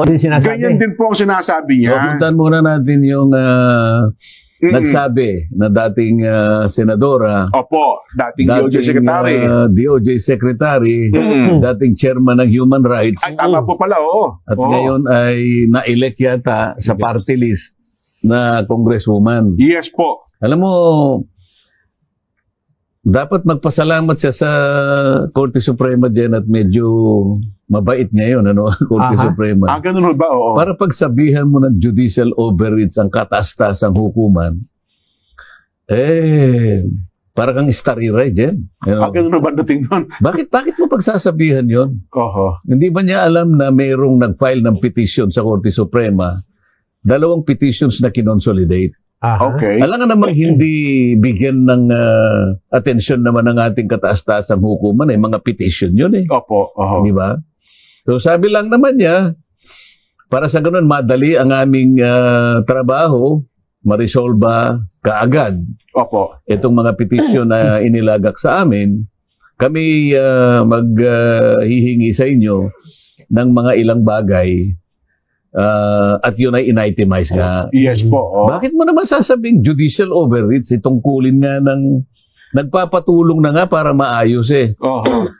Ano yung sinasabi? Ganyan din po ang sinasabi So, niya. puntahan muna natin yung ah, Mm-mm. nagsabi na dating ah, senadora, Opo, dating DOJ Secretary. ah, DOJ Secretary, Mm-mm. dating chairman ng Human Rights, Ay, tama po pala, oo. at Oo. ngayon ay na-elect yata sa party list na congresswoman. Yes po. Alam mo, dapat magpasalamat siya sa Korte Suprema dyan at medyo mabait ngayon, ano, Korte Aha. Suprema. Ah, ganun ba? Oo. Para pagsabihan mo ng judicial overreach ang kataas-taasang hukuman, eh, para kang starry dyan. You know? Ah, ganun ba dating doon? Bakit, bakit mo pagsasabihan yon? Oho. Hindi ba niya alam na mayroong nag-file ng petition sa Korte Suprema, dalawang petitions na kinonsolidate? Aha. Okay. Alam nga namang hindi bigyan ng ah, atensyon naman ng ating kataas-taasang hukuman, eh, mga petition yun eh. Opo. Oho. Di ba? So sabi lang naman niya, para sa ganun madali ang aming ah, trabaho, marisolba kaagad Opo. itong mga petisyon na inilagak sa amin, kami maghihingi sa inyo ng mga ilang bagay ah, at yun ay initemize nga. Yes po. oo. Bakit mo naman sasabing judicial overreach? Itong kulin nga ng nagpapatulong na nga para maayos eh. Oho.